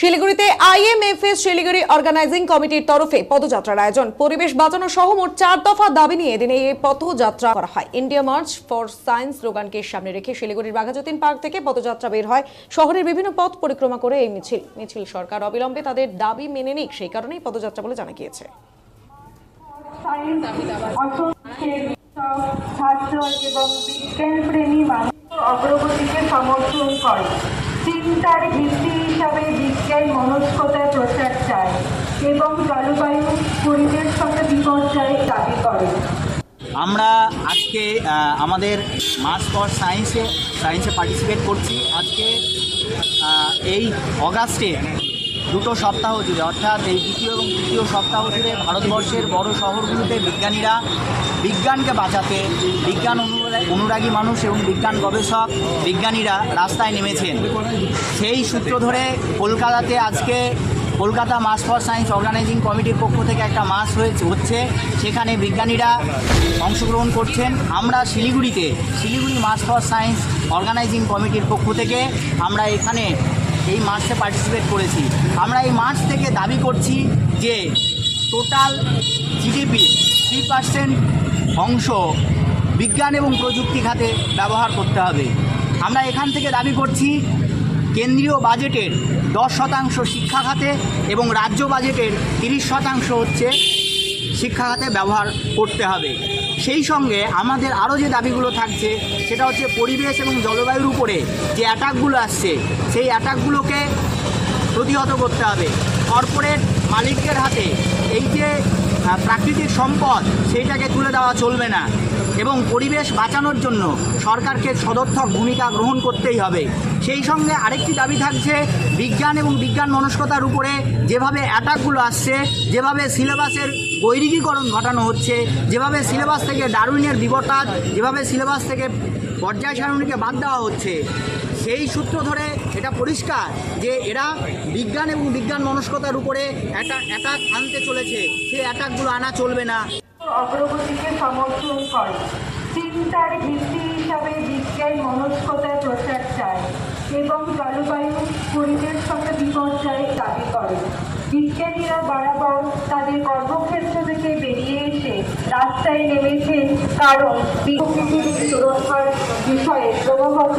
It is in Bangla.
শিলিগুড়িতে আইএমএফএস শিলিগুড়ি অর্গানাইজিং কমিটির তরফে পদযাত্রার আয়োজন। পরিবেশ বাঁচানো সহ মোট চার দফা দাবি নিয়ে এদিন এই পদযাত্রা করা হয়। ইন্ডিয়া মার্চ ফর সায়েন্স স্লোগানকে সামনে রেখে শিলিগুড়ির বাঘাযতীন পার্ক থেকে পদযাত্রা বের হয়। শহরের বিভিন্ন পথ পরিক্রমা করে এই মিছিল। মিছিল সরকার অবিলম্বে তাদের দাবি মেনে নিক, সেই কারণেই পদযাত্রা বলে জানা গিয়েছে। অগ্রগতিকে সমর্থন করে। চিন্তার ভিত্তি হিসাবে বিজ্ঞান মনস্কতার প্রচার চায় এবং জলবায়ু পরিবেশ বিপর্যয়ের দাবি করে। আমরা আজকে আমাদের মার্চ ফর সায়েন্সে সায়েন্সে পার্টিসিপেট করছি। আজকে এই অগাস্টে দুটো সপ্তাহ জুড়ে, অর্থাৎ এই দ্বিতীয় এবং তৃতীয় সপ্তাহ জুড়ে ভারতবর্ষের বড় শহরগুলোতে বিজ্ঞানীরা বিজ্ঞানকে বাঁচাতে, বিজ্ঞান অনুরা- অনুরাগী মানুষ এবং বিজ্ঞান গবেষক বিজ্ঞানীরা রাস্তায় নেমেছেন। সেই সূত্র ধরে কলকাতাতে আজকে Kolkata March for Science organising কমিটির পক্ষ থেকে একটা মাস হয়েছে, হচ্ছে সেখানে বিজ্ঞানীরা অংশগ্রহণ করছেন। আমরা শিলিগুড়িতে, Siliguri March for Science organising কমিটির পক্ষ থেকে আমরা এখানে এই মার্চে পার্টিসিপেট করেছি। আমরা এই মার্চ থেকে দাবি করছি যে টোটাল জিডিপি থ্রি পার্সেন্ট অংশ বিজ্ঞান এবং প্রযুক্তি খাতে ব্যবহার করতে হবে। আমরা এখান থেকে দাবি করছি কেন্দ্রীয় বাজেটের দশ শতাংশ শিক্ষা খাতে এবং রাজ্য বাজেটের তিরিশ শতাংশ হচ্ছে শিক্ষা খাতে ব্যবহার করতে হবে। সেই সঙ্গে আমাদের আরও যে দাবিগুলো থাকছে, সেটা হচ্ছে পরিবেশ এবং জলবায়ুর উপরে যে অ্যাটাকগুলো আসছে, সেই অ্যাটাকগুলোকে প্রতিহত করতে হবে। কর্পোরেট মালিকদের হাতে এই যে প্রাকৃতিক সম্পদ, সেইটাকে তুলে দেওয়া চলবে না। এবং পরিবেশ বাঁচানোর জন্য সরকারকে সদর্থক ভূমিকা গ্রহণ করতেই হবে। সেই সঙ্গে আরেকটি দাবি থাকছে, বিজ্ঞান এবং বিজ্ঞান মনস্কতার উপরে যেভাবে অ্যাটাকগুলো আসছে, যেভাবে সিলেবাসের বৈরিকীকরণ ঘটানো হচ্ছে, যেভাবে সিলেবাস থেকে ডারউইনের বিবর্তাদ যেভাবে সিলেবাস থেকে পর্যায় সারণীকে বাদ দেওয়া হচ্ছে, সেই সূত্র ধরে এটা পরিষ্কার যে এরা বিজ্ঞান এবং বিজ্ঞান মনস্কতার উপরে একটা অ্যাটাক আনতে চলেছে। সেই অ্যাটাকগুলো আনা চলবে না। অগ্রগতিকে সমর্থন করে। চিন্তার ভিত্তি হিসাবে বিজ্ঞান মনস্কতার প্রচার চায় এবং জলবায়ু পরিবেশ সঙ্গে বিপর্যয়ের দাবি করে। বিজ্ঞানীরা বরাবর তাদের কর্মক্ষেত্র থেকে বেরিয়ে এসে রাস্তায় নেমেছেন কারণ পৃথিবীর সুরক্ষার বিষয়ে ক্রমাগত